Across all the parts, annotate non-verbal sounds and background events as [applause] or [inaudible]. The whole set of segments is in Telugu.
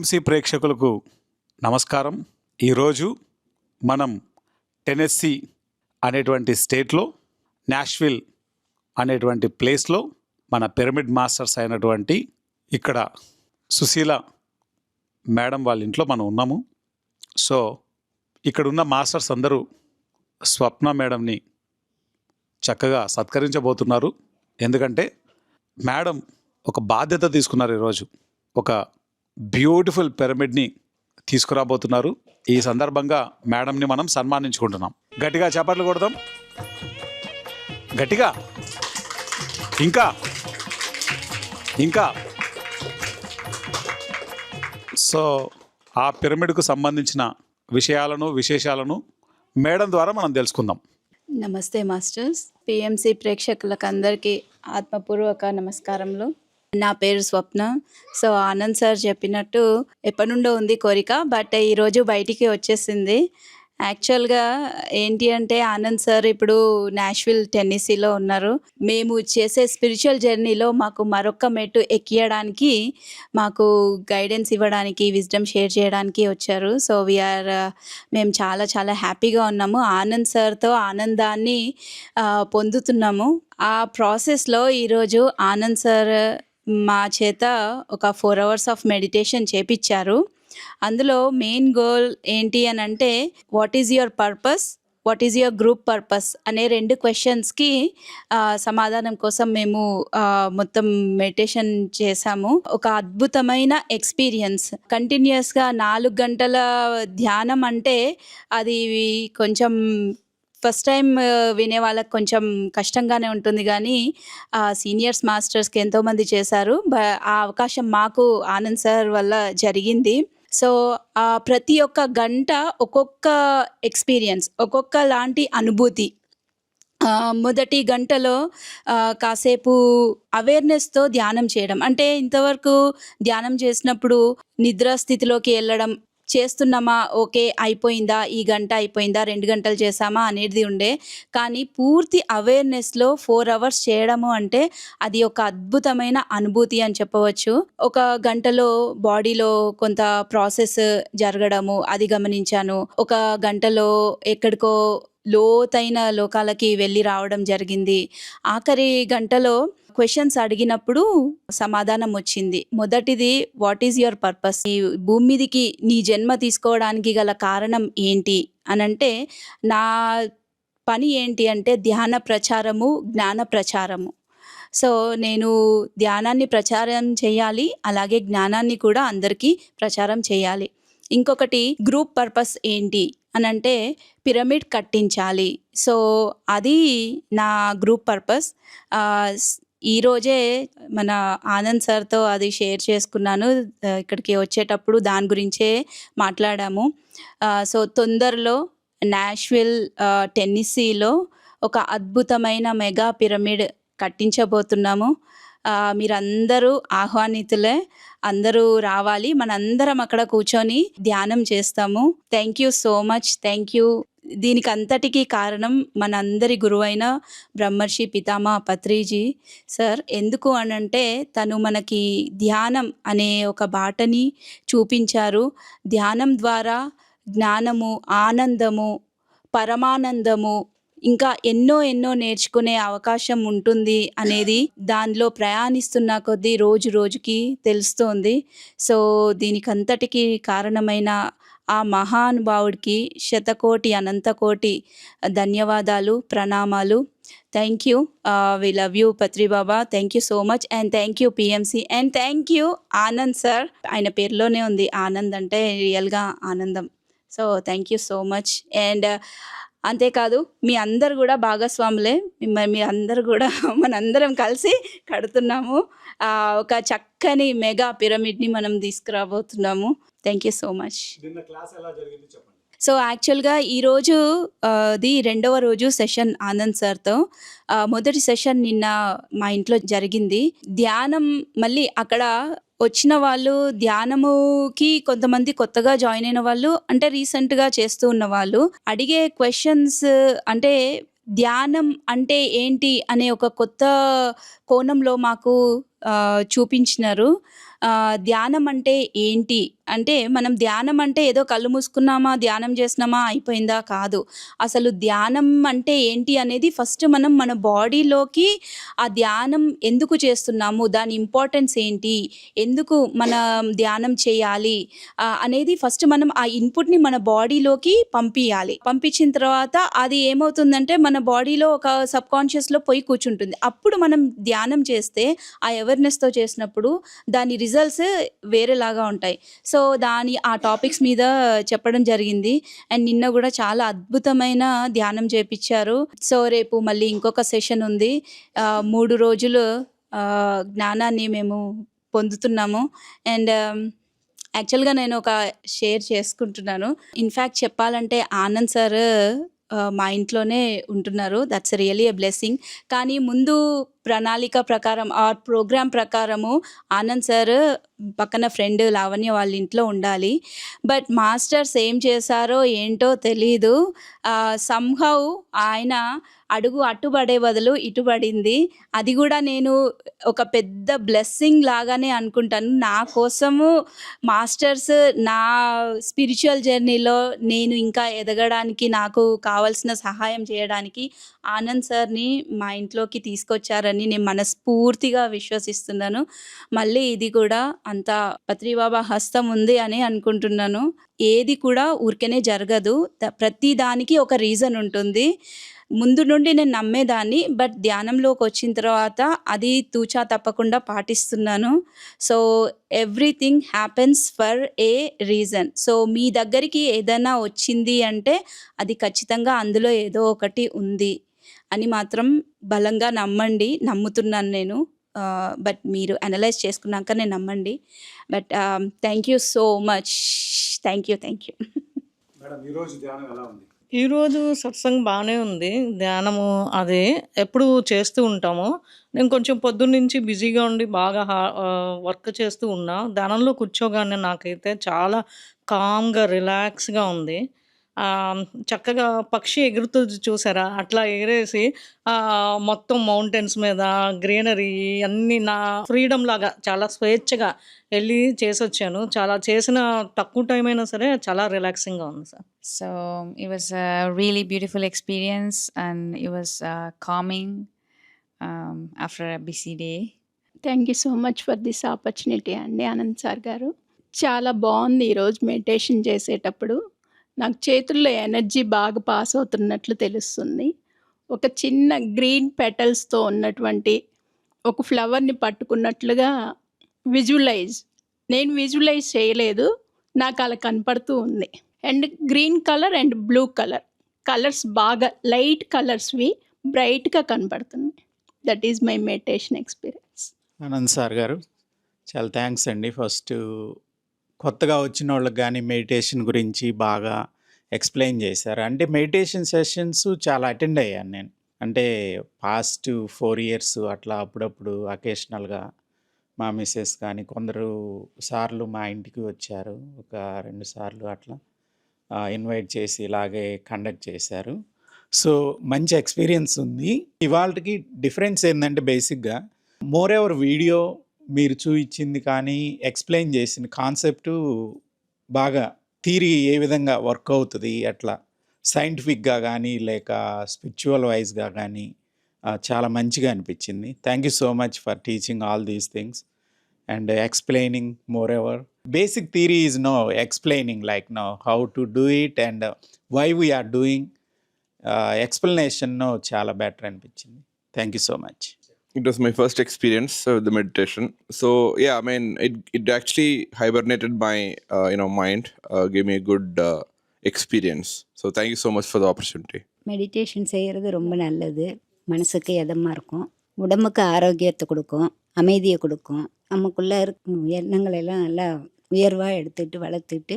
టీఎంసీ ప్రేక్షకులకు నమస్కారం. ఈరోజు మనం టెనెస్సీ అనేటువంటి స్టేట్లో నాష్విల్ అనేటువంటి ప్లేస్లో మన పిరమిడ్ మాస్టర్స్ అయినటువంటి ఇక్కడ సుశీల మేడం వాళ్ళ ఇంట్లో మనం ఉన్నాము. సో ఇక్కడ ఉన్న మాస్టర్స్ అందరూ స్వప్న మేడంని చక్కగా సత్కరించబోతున్నారు. ఎందుకంటే మేడం ఒక బాధ్యత తీసుకున్నారు ఈరోజు. ఒక బ్యూటిఫుల్ పిరమిడ్ని తీసుకురాబోతున్నారు. ఈ సందర్భంగా మేడంని మనం సన్మానించుకుంటున్నాం. గట్టిగా చేపట్లు కొడదాం. గట్టిగా. ఇంకా. ఇంకా. సో ఆ పిరమిడ్కు సంబంధించిన విషయాలను విశేషాలను మేడం ద్వారా మనం తెలుసుకుందాం. నమస్తే మాస్టర్స్. పిఎంసి ప్రేక్షకులకు అందరికీ ఆత్మపూర్వక నమస్కారములు. నా పేరు స్వప్న. సో ఆనంద్ సార్ చెప్పినట్టు ఎప్పటి నుండో ఉంది కోరిక బట్ ఈరోజు బయటికి వచ్చేసింది. యాక్చువల్గా ఏంటి అంటే ఆనంద్ సార్ ఇప్పుడు నాష్విల్ టెన్నిసీలో ఉన్నారు. మేము చేసే స్పిరిచువల్ జర్నీలో మాకు మరొక మెట్టు ఎక్కియడానికి మాకు గైడెన్స్ ఇవ్వడానికి విజ్డమ్ షేర్ చేయడానికి వచ్చారు. సో వీఆర్ మేము చాలా చాలా హ్యాపీగా ఉన్నాము. ఆనంద్ సార్తో ఆనందాన్ని పొందుతున్నాము. ఆ ప్రాసెస్లో ఈరోజు ఆనంద్ సార్ మా చేత ఒక ఫోర్ అవర్స్ ఆఫ్ మెడిటేషన్ చేపించారు అందులో మెయిన్ గోల్ ఏంటి అని అంటే what is your purpose what is your group purpose అనే రెండు క్వశ్చన్స్కి సమాధానం కోసం మేము మొత్తం మెడిటేషన్ చేశాము. ఒక అద్భుతమైన ఎక్స్పీరియన్స్ కంటిన్యూస్గా నాలుగు గంటల ధ్యానం అంటే అది కొంచెం ఫస్ట్ టైం వినే వాళ్ళకి కొంచెం కష్టంగానే ఉంటుంది కానీ సీనియర్స్ మాస్టర్స్కి ఎంతోమంది చేశారు. బ- ఆ అవకాశం మాకు ఆనంద్ సార్ వల్ల జరిగింది. సో ప్రతి ఒక్క గంట ఒక్కొక్క ఎక్స్పీరియన్స్ ఒక్కొక్క లాంటి అనుభూతి. మొదటి గంటలో కాసేపు అవేర్నెస్తో ధ్యానం చేయడం. అంటే ఇంతవరకు ధ్యానం చేసినప్పుడు నిద్ర స్థితిలోకి వెళ్ళడం చేస్తున్నామా? ఓకే అయిపోయిందా? ఈ గంట అయిపోయిందా? రెండు గంటలు చేసామా అనేది ఉండే. కానీ పూర్తి అవేర్నెస్లో ఫోర్ అవర్స్ చేయడము అంటే అది ఒక అద్భుతమైన అనుభూతి అని చెప్పవచ్చు. ఒక గంటలో బాడీలో కొంత ప్రాసెస్ జరగడము అది గమనించాను. ఒక గంటలో ఎక్కడికో లోతైన లోకాలకి వెళ్ళి రావడం జరిగింది. ఆఖరి గంటలో క్వశ్చన్స్ అడిగినప్పుడు సమాధానం వచ్చింది. మొదటిది వాట్ ఈజ్ యువర్ పర్పస్ ఈ భూమి మీదకి నీ జన్మ తీసుకోవడానికి గల కారణం ఏంటి? అనంటే నా పని ఏంటి? అంటే ధ్యాన ప్రచారము జ్ఞాన ప్రచారము. సో నేను ధ్యానాన్ని ప్రచారం చేయాలి అలాగే జ్ఞానాన్ని కూడా అందరికీ ప్రచారం చేయాలి. ఇంకొకటి గ్రూప్ పర్పస్ ఏంటి? అని అంటే పిరమిడ్ కట్టించాలి. సో అది నా గ్రూప్ పర్పస్ ఈరోజే మన ఆనంద్ సార్తో అది షేర్ చేసుకున్నాను. ఇక్కడికి వచ్చేటప్పుడు దాని గురించే మాట్లాడాము. సో తొందరలో నాష్విల్ టెన్నిసీలో ఒక అద్భుతమైన మెగా పిరమిడ్ కట్టించబోతున్నాము. మీరందరూ ఆహ్వానితులే అందరూ రావాలి. మనందరం అక్కడ కూర్చొని ధ్యానం చేస్తాము. Thank you so much. Thank you దీనికి అంతటికీ కారణం మనందరి గురువైన బ్రహ్మర్షి పితామా పత్రిజీ. సార్ ఎందుకు అనంటే తను మనకి ధ్యానం అనే ఒక బాటని చూపించారు. ధ్యానం ద్వారా జ్ఞానము ఆనందము పరమానందము ఇంకా ఎన్నో ఎన్నో నేర్చుకునే అవకాశం ఉంటుంది అనేది దానిలో ప్రయాణిస్తున్న కొద్దీ రోజు రోజుకి తెలుస్తోంది. సో దీనికంతటికి కారణమైన ఆ మహానుభావుడికి శతకోటి అనంతకోటి ధన్యవాదాలు ప్రణామాలు. Thank you we love you Patribaba thank you so much and thank you PMC and thank you Anand sir ఆయన పేరులోనే ఉంది. ఆనంద్ అంటే రియల్గా ఆనందం. So thank you so much and అంతేకాదు మీ అందరు కూడా భాగస్వాములే. మిమ్మల్ని మీ అందరు కూడా [laughs] మనందరం కలిసి కడుతున్నాము. Uh, ఒక చక్కని మెగా పిరమిడ్ని మనం తీసుకురాబోతున్నాము. థ్యాంక్ యూ సో మచ్ నిన్న క్లాస్ ఎలా జరిగింది చెప్పండి. సో యాక్చువల్గా ఈరోజు ది రెండవ రోజు సెషన్ ఆనంద్ సార్తో. మొదటి సెషన్ నిన్న మా ఇంట్లో జరిగింది. ధ్యానం మళ్ళీ అక్కడ వచ్చిన వాళ్ళు ధ్యానముకి కొంతమంది కొత్తగా జాయిన్ అయిన వాళ్ళు అంటే రీసెంట్గా చేస్తూ ఉన్న వాళ్ళు అడిగే క్వశ్చన్స్ అంటే ధ్యానం అంటే ఏంటి అనే ఒక కొత్త కోణంలో మాకు చూపించినారు. ధ్యానం అంటే ఏంటి? అంటే మనం ధ్యానం అంటే ఏదో కళ్ళు మూసుకున్నామా ధ్యానం చేసినామా అయిపోయిందా కాదు. అసలు ధ్యానం అంటే ఏంటి అనేది ఫస్ట్ మనం మన బాడీలోకి ఆ ధ్యానం ఎందుకు చేస్తున్నాము దాని ఇంపార్టెన్స్ ఏంటి ఎందుకు మన ధ్యానం చేయాలి అనేది ఫస్ట్ మనం ఆ ఇన్పుట్ని మన బాడీలోకి పంపించాలి పంపించిన తర్వాత అది ఏమవుతుందంటే మన బాడీలో ఒక సబ్ కాన్షియస్లో పోయి కూర్చుంటుంది. అప్పుడు మనం ధ్యానం చేస్తే ఆ అవేర్నెస్తో చేసినప్పుడు దాని రిజల్ట్స్ వేరేలాగా ఉంటాయి. సో దాని ఆ టాపిక్స్ మీద చెప్పడం జరిగింది. అండ్ నిన్న కూడా చాలా అద్భుతమైన ధ్యానం చేపించారు. సో రేపు మళ్ళీ ఇంకొక సెషన్ ఉంది. మూడు రోజులు జ్ఞానాన్ని మేము పొందుతున్నాము. అండ్ యాక్చువల్గా నేను ఒక షేర్ చేసుకుంటున్నాను. ఇన్ఫ్యాక్ట్ చెప్పాలంటే ఆనంద్ సార్ మా ఇంట్లోనే ఉంటున్నారు. That's really a blessing. కానీ ముందు ప్రణాళిక ప్రకారం ఆ ప్రోగ్రామ్ ప్రకారము ఆనంద్ సార్ పక్కన ఫ్రెండ్ లావణ్య వాళ్ళ ఇంట్లో ఉండాలి. బట్ మాస్టర్స్ ఏం చేశారో ఏంటో తెలీదు. సంహౌ ఆయన అడుగు అట్టుబడే బదులు ఇటుబడింది అది కూడా నేను ఒక పెద్ద బ్లెస్సింగ్ లాగానే అనుకుంటాను. నా కోసము మాస్టర్స్ నా స్పిరిచువల్ జర్నీలో నేను ఇంకా ఎదగడానికి నాకు కావాల్సిన సహాయం చేయడానికి ఆనంద్ సార్ని మా ఇంట్లోకి తీసుకొచ్చారని నేను మనస్ఫూర్తిగా విశ్వసిస్తున్నాను. మళ్ళీ ఇది కూడా అంత పత్రిబాబా హస్తం ఉంది అని అనుకుంటున్నాను. ఏది కూడా ఊరికనే జరగదు. ప్రతి దానికి ఒక రీజన్ ఉంటుంది. ముందు నుండి నేను నమ్మేదాన్ని బట్ ధ్యానంలోకి వచ్చిన తర్వాత అది తూచా తప్పకుండా పాటిస్తున్నాను. So everything happens for a reason. So మీ దగ్గరికి ఏదైనా వచ్చింది అంటే అది ఖచ్చితంగా అందులో ఏదో ఒకటి ఉంది. అని మాత్రం బలంగా నమ్మండి. నమ్ముతున్నాను నేను. బట్ మీరు అనలైజ్ చేసుకున్నాక నేను నమ్మండి. But thank you so much. Thank you thank you. ఈరోజు ధ్యానం ఎలా ఉంది? ఈరోజు సత్సంగ్ బాగానే ఉంది. ధ్యానము అదే ఎప్పుడు చేస్తూ ఉంటాము. నేను కొంచెం పొద్దున్నుంచి బిజీగా ఉండి బాగా వర్క్ చేస్తూ ఉన్నా. ధ్యానంలో కూర్చోగానే నాకైతే చాలా కామ్గా రిలాక్స్గా ఉంది. చక్కగా పక్షి ఎగురుతుంది చూసారా? అట్లా ఎగిరేసి ఆ, మొత్తం మౌంటైన్స్ మీద గ్రీనరీ అన్నీ నా ఫ్రీడమ్ లాగా చాలా స్వేచ్ఛగా వెళ్ళి చేసి వచ్చాను చాలా చేసిన తక్కువ టైం అయినా సరే చాలా రిలాక్సింగ్గా ఉంది sir. Really beautiful experience and it was uh, calming um, after a busy day. Thank you so much for this opportunity అండి ఆనంద్ సార్ గారు. చాలా బాగుంది ఈరోజు మెడిటేషన్ చేసేటప్పుడు. నాకు చేతుల్లో ఎనర్జీ బాగా పాస్ అవుతున్నట్లు తెలుస్తుంది. ఒక చిన్న గ్రీన్ పెటల్స్తో ఉన్నటువంటి ఒక ఫ్లవర్ని పట్టుకున్నట్లుగా విజువలైజ్. నేను విజువలైజ్ చేయలేదు నాకు అలా కనపడుతూ ఉంది. And green colour and blue colour. Colours బాగా లైట్ కలర్స్వి బ్రైట్గా కనపడుతున్నాయి. That is my meditation experience. Anand sir గారు చాలా థ్యాంక్స్ అండి ఫస్ట్ కొత్తగా వచ్చిన వాళ్ళకి కానీ మెడిటేషన్ గురించి బాగా ఎక్స్ప్లెయిన్ చేశారు. అంటే మెడిటేషన్ సెషన్స్ చాలా అటెండ్ అయ్యాను నేను. అంటే పాస్ట్ ఫోర్ ఇయర్స్ అట్లా అప్పుడప్పుడు అకేషనల్గా మా మిస్సెస్ కానీ కొందరు సార్లు మా ఇంటికి వచ్చారు. ఒక రెండు సార్లు అట్లా ఇన్వైట్ చేసి ఇలాగే కండక్ట్ చేశారు. సో మంచి ఎక్స్పీరియన్స్ ఉంది. ఇవాళకి డిఫరెన్స్ ఏంటంటే బేసిక్గా మోర్ ఎవర్ వీడియో మీరు చూపించింది కానీ ఎక్స్ప్లెయిన్ చేసిన కాన్సెప్టు బాగా థీరీ ఏ విధంగా వర్క్ అవుతుంది అట్లా సైంటిఫిక్గా కానీ లేక స్పిరిచువల్ వైజ్గా కానీ చాలా మంచిగా అనిపించింది. Thank you so much for teaching all these things and explaining moreover basic theory is no explaining like know how to do it and why we are doing explanation చాలా బెటర్ అనిపించింది. Thank you so much it was my first experience uh, with the meditation. So yeah i mean it, it actually hibernated my uh, you know mind uh, gave me a good uh, experience. So thank you so much for the opportunity. Meditation செய்கிறது ரொம்ப நல்லது. மனசுக்கு இதமாக இருக்கும். உடம்புக்கு ஆரோக்கியத்தை கொடுக்கும். அமைதியை கொடுக்கும். நமக்குள்ளே இருக்கும் எண்ணங்களெல்லாம் நல்லா உயர்வாக எடுத்துட்டு வளர்த்துட்டு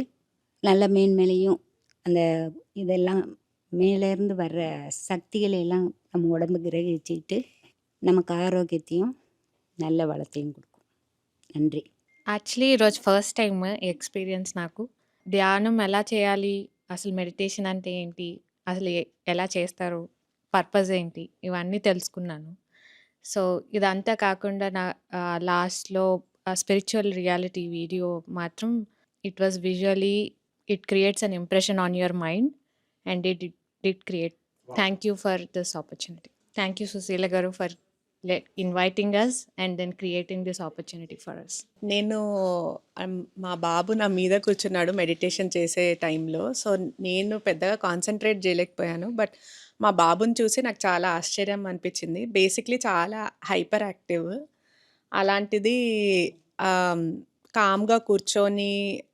நல்ல மேன்மேலையும் அந்த இதெல்லாம் மேலேருந்து வர்ற சக்திகளை எல்லாம் நம்ம உடம்பு கிரகிச்சுட்டு நமக்கு ஆரோக்கியத்தையும் நல்ல வளத்தையும் கொடுக்கும் நன்றி యాక్చువల్లీ ఈరోజు ఫస్ట్ టైం ఎక్స్పీరియన్స్ నాకు ధ్యానం ఎలా చేయాలి అసలు మెడిటేషన్ అంటే ఏంటి అసలు ఎ- ఎలా చేస్తారు పర్పస్ ఏంటి ఇవన్నీ తెలుసుకున్నాను సో ఇదంతా కాకుండా నా లాస్ట్లో ఆ స్పిరిచువల్ రియాలిటీ వీడియో మాత్రం it was visually it creates an impression on your mind and it did create thank you for this opportunity thank you Susheela గారు for inviting us and then creating this opportunity for us నేను um, మా బాబు నా మీద కూర్చున్నాడు మెడిటేషన్ చేసే టైంలో సో నేను పెద్దగా కాన్సన్ట్రేట్ చేయలేకపోయాను. బట్ మా బాబుని చూసి నాకు చాలా ఆశ్చర్యం అనిపించింది. బేసిక్లీ చాలా హైపర్ యాక్టివ్ అలాంటిది um, కామ్గా కూర్చొని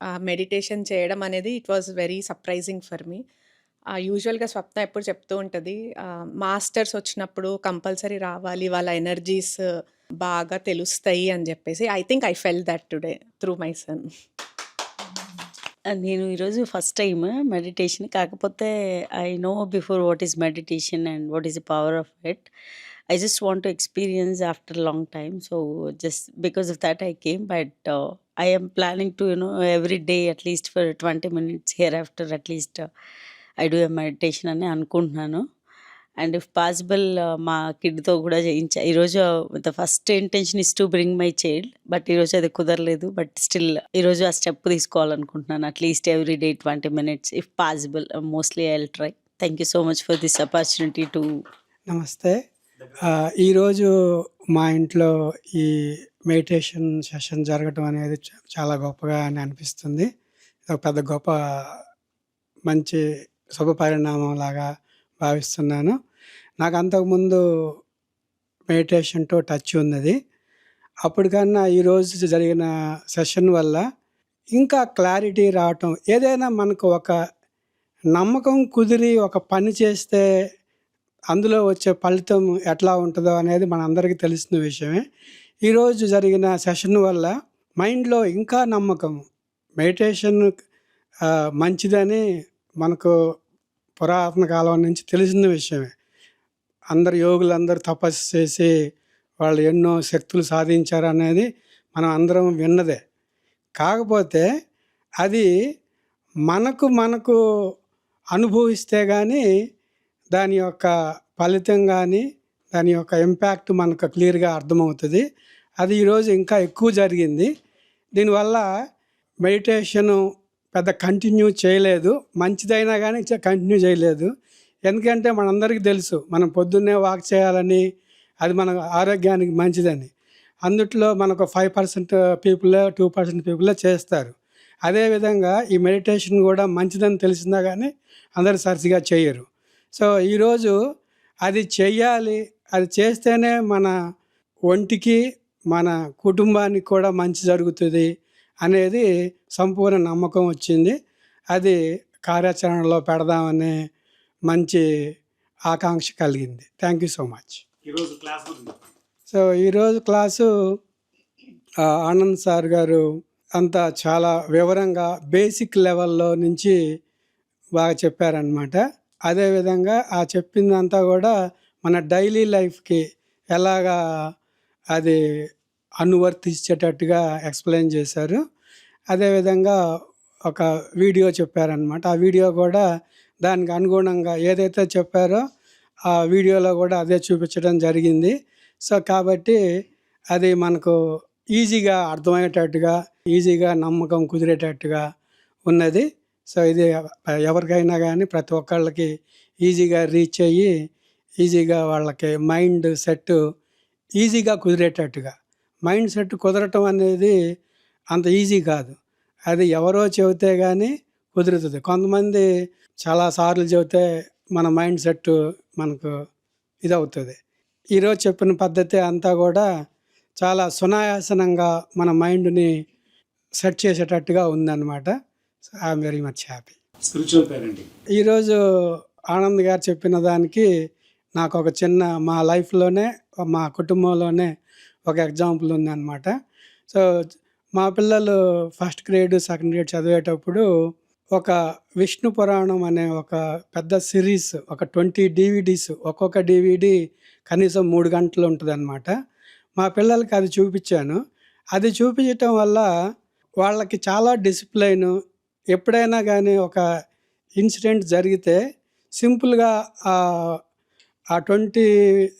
uh, మెడిటేషన్ చేయడం అనేది it was very surprising for me యూజువల్గా స్వప్న ఎప్పుడు చెప్తూ ఉంటుంది మాస్టర్స్ వచ్చినప్పుడు కంపల్సరీ రావాలి వాళ్ళ ఎనర్జీస్ బాగా తెలుస్తాయి అని చెప్పేసి. I think I fell that today through my son. నేను ఈరోజు ఫస్ట్ టైం మెడిటేషన్ కాకపోతే I know before what is meditation and what is the power of it. I just want to experience after long time. So just because of that I came but I am planning to you know every day at least for twenty minutes here after at least I do a meditation అని అనుకుంటున్నాను. అండ్ ఇఫ్ పాసిబుల్ మా కిడ్తో కూడా చేయించా. ఈరోజు the first intention is to bring my child but ఈరోజు అది కుదరలేదు. బట్ స్టిల్ ఈరోజు ఆ step తీసుకోవాలనుకుంటున్నాను. At least every day twenty minutes if possible mostly I try thank you so much for this opportunity to నమస్తే. ఈరోజు మా ఇంట్లో ఈ మెడిటేషన్ సెషన్ జరగటం అనేది చ- చాలా గొప్పగా అని అనిపిస్తుంది. ఒక పెద్ద గొప్ప మంచి శుభ భావిస్తున్నాను. నాకు అంతకుముందు మెడిటేషన్తో టచ్ ఉన్నది. అప్పటికన్నా ఈరోజు జరిగిన సెషన్ వల్ల ఇంకా క్లారిటీ రావటం ఏదైనా మనకు ఒక నమ్మకం కుదిరి ఒక పని చేస్తే అందులో వచ్చే ఫలితం ఎట్లా ఉంటుందో అనేది మనందరికీ తెలిసిన విషయమే. ఈరోజు జరిగిన సెషన్ వల్ల మైండ్లో ఇంకా నమ్మకం మెడిటేషన్ మంచిదని మనకు పురాతన కాలం నుంచి తెలిసిన విషయమే. అందరు యోగులందరూ తపస్సు చేసి వాళ్ళు ఎన్నో శక్తులు సాధించారు అనేది మనం అందరం విన్నదే. కాకపోతే అది మనకు మనకు అనుభవిస్తే కానీ దాని యొక్క ఫలితం కానీ దాని యొక్క ఇంపాక్ట్ మనకు క్లియర్గా అర్థమవుతుంది. అది ఈరోజు ఇంకా ఎక్కువ జరిగింది. దీనివల్ల మెడిటేషను పెద్ద కంటిన్యూ చేయలేదు. మంచిదైనా కానీ కంటిన్యూ చేయలేదు. ఎందుకంటే మనందరికీ తెలుసు మనం పొద్దున్నే వాక్ చేయాలని అది మన ఆరోగ్యానికి మంచిదని. అందుట్లో మనకు five percent people two percent పీపులే చేస్తారు. అదేవిధంగా ఈ మెడిటేషన్ కూడా మంచిదని తెలిసిందా కానీ అందరు సరిసిగా చేయరు. సో ఈరోజు అది చెయ్యాలి అది చేస్తేనే మన ఒంటికి మన కుటుంబానికి కూడా మంచి జరుగుతుంది. అనేది సంపూర్ణ నమ్మకం వచ్చింది. అది కార్యాచరణలో పెడదామనే మంచి ఆకాంక్ష కలిగింది. థ్యాంక్ యూ సో మచ్ ఈరోజు క్లాస్. సో ఈరోజు క్లాసు ఆనంద్ సార్ గారు అంతా చాలా వివరంగా బేసిక్ లెవెల్లో నుంచి బాగా చెప్పారనమాట అదేవిధంగా ఆ చెప్పిందంతా కూడా మన డైలీ లైఫ్కి ఎలాగా అది అనువర్తించేటట్టుగా ఎక్స్ప్లెయిన్ చేశారు. అదేవిధంగా ఒక వీడియో చెప్పారనమాట ఆ వీడియో కూడా దానికి అనుగుణంగా ఏదైతే చెప్పారో ఆ వీడియోలో కూడా అదే చూపించడం జరిగింది. సో కాబట్టి అది మనకు ఈజీగా అర్థమయ్యేటట్టుగా ఈజీగా నమ్మకం కుదిరేటట్టుగా ఉన్నది. సో ఇది ఎవరికైనా కానీ ప్రతి ఒక్కళ్ళకి ఈజీగా రీచ్ అయ్యి ఈజీగా వాళ్ళకి మైండ్ సెట్ ఈజీగా కుదిరేటట్టుగా మైండ్ సెట్ కుదరటం అనేది అంత ఈజీ కాదు. అది ఎవరో చెబితే కానీ కుదురుతుంది. కొంతమంది చాలాసార్లు చెబితే మన మైండ్ సెట్ మనకు ఇదవుతుంది. ఈరోజు చెప్పిన పద్ధతి అంతా కూడా చాలా సునాయాసనంగా మన మైండ్ని సెట్ చేసేటట్టుగా ఉందన్నమాట. I'm very much happy. Spiritual parenting. ఈరోజు ఆనంద్ గారు చెప్పిన దానికి నాకు ఒక చిన్న మా లైఫ్లోనే మా కుటుంబంలోనే ఒక ఎగ్జాంపుల్ ఉందన్నమాట. సో మా పిల్లలు ఫస్ట్ గ్రేడ్ సెకండ్ గ్రేడ్ చదివేటప్పుడు ఒక విష్ణు పురాణం అనే ఒక పెద్ద సిరీస్ ఒక ట్వంటీ డివిడీస్ ఒక్కొక్క డివిడి కనీసం మూడు గంటలు ఉంటుంది మా పిల్లలకి అది చూపించాను. అది చూపించటం వల్ల వాళ్ళకి చాలా డిసిప్లైన్. ఎప్పుడైనా కానీ ఒక ఇన్సిడెంట్ జరిగితే సింపుల్గా ఆ ట్వంటీ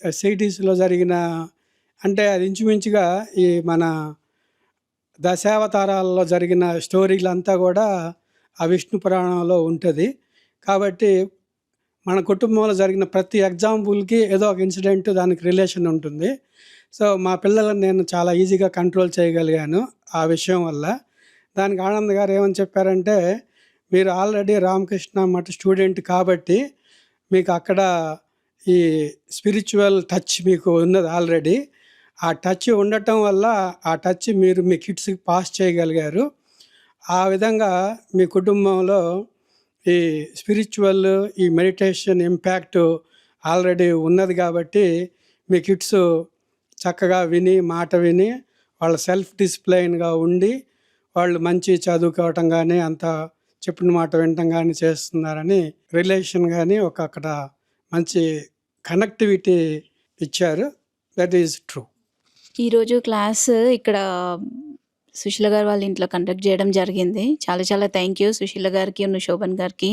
సిటీస్లో జరిగిన అంటే అది ఇంచుమించుగా ఈ మన దశావతారాల్లో జరిగిన స్టోరీలంతా కూడా ఆ విష్ణు పురాణంలో ఉంటుంది. కాబట్టి మన కుటుంబంలో జరిగిన ప్రతి ఎగ్జాంపుల్కి ఏదో ఒక ఇన్సిడెంట్ దానికి రిలేషన్ ఉంటుంది. సో మా పిల్లలను నేను చాలా ఈజీగా కంట్రోల్ చేయగలిగాను ఆ విషయం వల్ల. దానికి ఆనంద్ గారు ఏమని చెప్పారంటే మీరు ఆల్రెడీ రామకృష్ణ మఠ స్టూడెంట్ కాబట్టి మీకు అక్కడ ఈ స్పిరిచువల్ టచ్ మీకు ఉన్నది ఆల్రెడీ. ఆ టచ్ ఉండటం వల్ల ఆ టచ్ మీరు మీ కిడ్స్కి పాస్ చేయగలిగారు. ఆ విధంగా మీ కుటుంబంలో ఈ స్పిరిచువల్ ఈ మెడిటేషన్ ఇంపాక్ట్ ఆల్రెడీ ఉన్నది కాబట్టి మీ కిడ్స్ చక్కగా విని మాట విని వాళ్ళ సెల్ఫ్ డిసిప్లైన్గా ఉండి వాళ్ళు మంచి చదువుకోవటం కానీ అంత చెప్పిన మాట వినటం కానీ చేస్తున్నారని రిలేషన్ కానీ ఒక అక్కడ మంచి కనెక్టివిటీ ఇచ్చారు. That is true. ఈరోజు క్లాస్ ఇక్కడ సుశీల గారు వాళ్ళ ఇంట్లో కండక్ట్ చేయడం జరిగింది. చాలా చాలా థ్యాంక్ యూ సుశీల గారికి ఉన్న శోభన్ గారికి.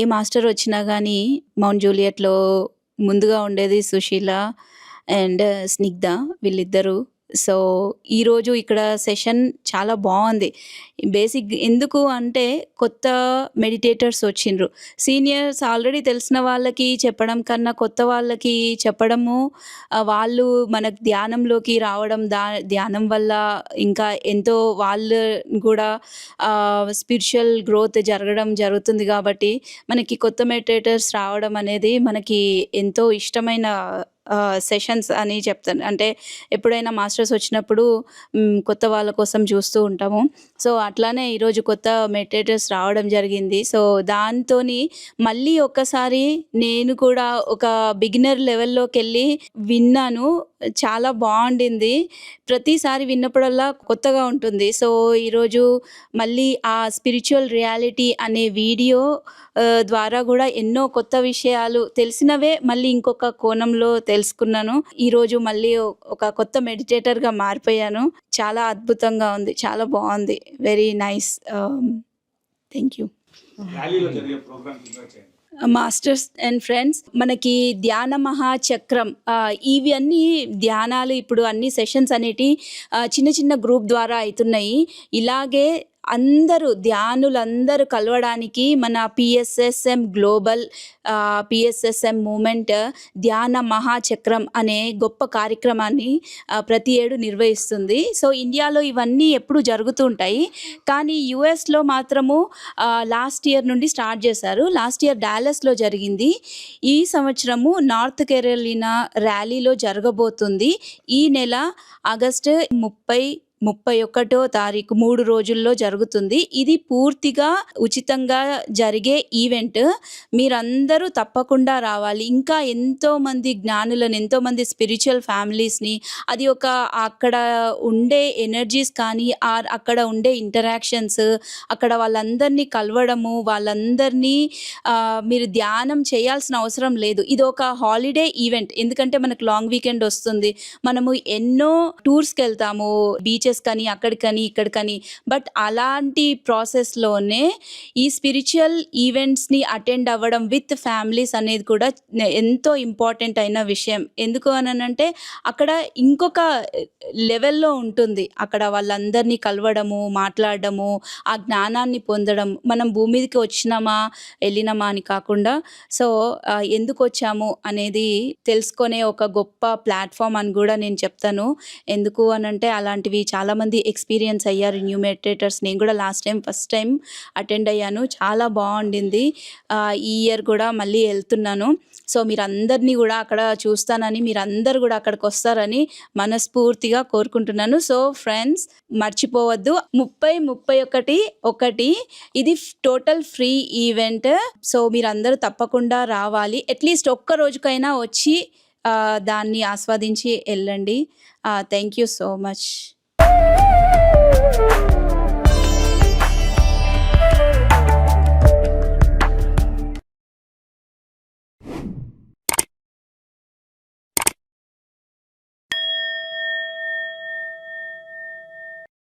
ఏ మాస్టర్ వచ్చినా కానీ మౌంట్ జూలియట్లో ముందుగా ఉండేది సుశీల అండ్ స్నిగ్ధ వీళ్ళిద్దరూ. సో ఈరోజు ఇక్కడ సెషన్ చాలా బాగుంది. బేసిక్ ఎందుకు అంటే కొత్త మెడిటేటర్స్ వచ్చిండ్రు. సీనియర్స్ ఆల్రెడీ తెలిసిన వాళ్ళకి చెప్పడం కన్నా కొత్త వాళ్ళకి చెప్పడము వాళ్ళు మనకు ధ్యానంలోకి రావడం దా ధ్యానం వల్ల ఇంకా ఎంతో వాళ్ళు కూడా స్పిరిచువల్ గ్రోత్ జరగడం జరుగుతుంది కాబట్టి మనకి కొత్త మెడిటేటర్స్ రావడం అనేది మనకి ఎంతో ఇష్టమైన సెషన్స్ అని చెప్తాను. అంటే ఎప్పుడైనా మాస్టర్స్ వచ్చినప్పుడు కొత్త వాళ్ళ కోసం చూస్తూ ఉంటాము. సో అట్లానే ఈరోజు కొత్త మెడిటేటర్స్ రావడం జరిగింది. సో దాంతో మళ్ళీ ఒక్కసారి నేను కూడా ఒక బిగినర్ లెవెల్లోకి వెళ్ళి విన్నాను. చాలా బాగుండింది. ప్రతిసారి విన్నప్పుడల్లా కొత్తగా ఉంటుంది. సో ఈరోజు మళ్ళీ ఆ స్పిరిచువల్ రియాలిటీ అనే వీడియో ద్వారా కూడా ఎన్నో కొత్త విషయాలు తెలిసినవే మళ్ళీ ఇంకొక కోణంలో తెలుసుకున్నాను. ఈరోజు మళ్ళీ ఒక కొత్త మెడిటేటర్గా మారిపోయాను. చాలా అద్భుతంగా ఉంది. చాలా బాగుంది. Very nice thank you masters and friends మనకి ధ్యాన మహాచక్రం ఇవన్నీ ధ్యానాలు ఇప్పుడు అన్ని సెషన్స్ అనేటి చిన్న చిన్న గ్రూప్ ద్వారా అవుతున్నాయి ఇలాగే అందరూ ధ్యానులందరూ కలవడానికి మన పిఎస్ఎస్ఎం గ్లోబల్ పిఎస్ఎస్ఎం మూమెంట్ ధ్యాన మహాచక్రం అనే గొప్ప కార్యక్రమాన్ని ప్రతి ఏడు నిర్వహిస్తుంది. సో ఇండియాలో ఇవన్నీ ఎప్పుడు జరుగుతూ ఉంటాయి. కానీ యుఎస్లో మాత్రము లాస్ట్ ఇయర్ నుండి స్టార్ట్ చేశారు. లాస్ట్ ఇయర్ డాలస్లో జరిగింది. ఈ సంవత్సరము నార్త్ కేరళీనా ర్యాలీలో జరగబోతుంది. ఈ నెల ఆగస్టు ముప్పై ముప్పై ఒకటో తారీఖు మూడు రోజుల్లో జరుగుతుంది. ఇది పూర్తిగా ఉచితంగా జరిగే ఈవెంట్. మీరందరూ తప్పకుండా రావాలి. ఇంకా ఎంతోమంది జ్ఞానులను ఎంతోమంది స్పిరిచువల్ ఫ్యామిలీస్ని అది ఒక అక్కడ ఉండే ఎనర్జీస్ కానీ ఆర్ అక్కడ ఉండే ఇంటరాక్షన్స్ అక్కడ వాళ్ళందరినీ కలవడము వాళ్ళందరినీ మీరు ధ్యానం చేయాల్సిన అవసరం లేదు. ఇది ఒక హాలిడే ఈవెంట్. ఎందుకంటే మనకు లాంగ్ వీకెండ్ వస్తుంది. మనము ఎన్నో టూర్స్కి వెళ్తాము బీచ్ టీచర్స్ కానీ అక్కడికని ఇక్కడికని బట్ అలాంటి ప్రాసెస్లోనే ఈ స్పిరిచువల్ ఈవెంట్స్ని అటెండ్ అవ్వడం విత్ ఫ్యామిలీస్ అనేది కూడా ఎంతో ఇంపార్టెంట్ అయిన విషయం. ఎందుకు అనంటే అక్కడ ఇంకొక లెవెల్లో ఉంటుంది. అక్కడ వాళ్ళందరినీ కలవడము మాట్లాడడము ఆ జ్ఞానాన్ని పొందడం. మనం భూమి మీదకి వచ్చినామా వెళ్ళినామా అని కాకుండా సో ఎందుకు వచ్చాము అనేది తెలుసుకునే ఒక గొప్ప ప్లాట్ఫామ్ అని కూడా నేను చెప్తాను. ఎందుకు అని అంటే అలాంటివి చాలామంది ఎక్స్పీరియన్స్ అయ్యారు న్యూ మెడిటేటర్స్ నేను కూడా last time first time attend అయ్యాను. చాలా బాగుండింది. ఈ ఇయర్ కూడా మళ్ళీ వెళ్తున్నాను. సో మీరందరినీ కూడా అక్కడ చూస్తానని మీరందరూ కూడా అక్కడికి వస్తారని మనస్ఫూర్తిగా కోరుకుంటున్నాను. సో ఫ్రెండ్స్ మర్చిపోవద్దు. ముప్పై ముప్పై ఒకటి ఒకటి ఇది టోటల్ ఫ్రీ ఈవెంట్. సో మీరందరూ తప్పకుండా రావాలి. అట్లీస్ట్ ఒక్క రోజుకైనా వచ్చి దాన్ని ఆస్వాదించి వెళ్ళండి. Thank you so much. Uh -huh.